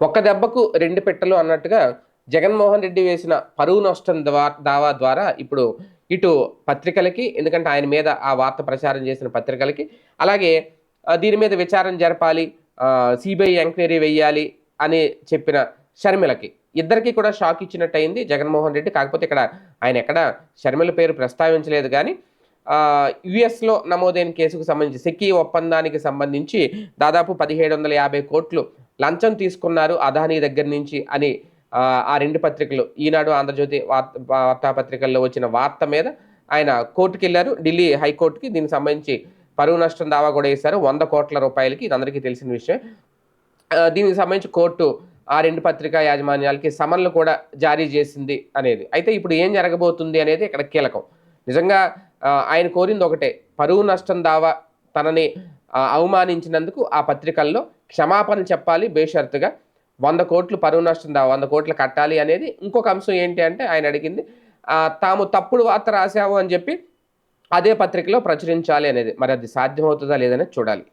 ఒక్క దెబ్బకు రెండు పెట్టలు అన్నట్టుగా జగన్మోహన్ రెడ్డి వేసిన పరువు నష్టం దావా ద్వారా ఇప్పుడు ఇటు పత్రికలకి ఎందుకంటే ఆయన మీద ఆ వార్త ప్రచారం చేసిన పత్రికలకి అలాగే దీని మీద విచారం జరపాలి సిబిఐ ఎంక్వైరీ వేయాలి అని చెప్పిన షర్మిలకి. ఇద్దరికి కూడా షాక్ ఇచ్చినట్టు అయింది జగన్మోహన్ రెడ్డి. కాకపోతే ఇక్కడ ఆయన ఎక్కడ షర్మిల పేరు ప్రస్తావించలేదు కానీ యుఎస్లో నమోదైన కేసుకు సంబంధించి సెకీ ఒప్పందానికి సంబంధించి దాదాపు పదిహేడు వందల యాభై కోట్లు లంచం తీసుకున్నారు అదానీ దగ్గర నుంచి అని ఆ, రెండు పత్రికలు ఈనాడు ఆంధ్రజ్యోతి వార్త వార్తాపత్రికల్లో వచ్చిన వార్త మీద ఆయన కోర్టుకి వెళ్ళారు ఢిల్లీ హైకోర్టుకి దీనికి సంబంధించి పరువు నష్టం దావా కూడా వేశారు. వంద కోట్ల రూపాయలకి ఇది అందరికీ తెలిసిన విషయం. దీనికి సంబంధించి కోర్టు ఆ రెండు పత్రికా యాజమాన్యాలకి సమన్లు కూడా జారీ చేసింది అనేది. అయితే ఇప్పుడు ఏం జరగబోతుంది అనేది ఇక్కడ కీలకం. నిజంగా ఆయన కోరింది ఒకటే పరువు నష్టం దావా తనని అవమానించినందుకు ఆ పత్రికల్లో క్షమాపణ చెప్పాలి బేషరతుగా. వంద కోట్లు పరువు నష్టం వంద కోట్లు కట్టాలి అనేది ఇంకొక అంశం ఏంటి అంటే ఆయన అడిగింది తాము తప్పుడు వార్త రాశాము అని చెప్పి అదే పత్రికలో ప్రచురించాలి అనేది. మరి అది సాధ్యమవుతుందా లేదనేది చూడాలి.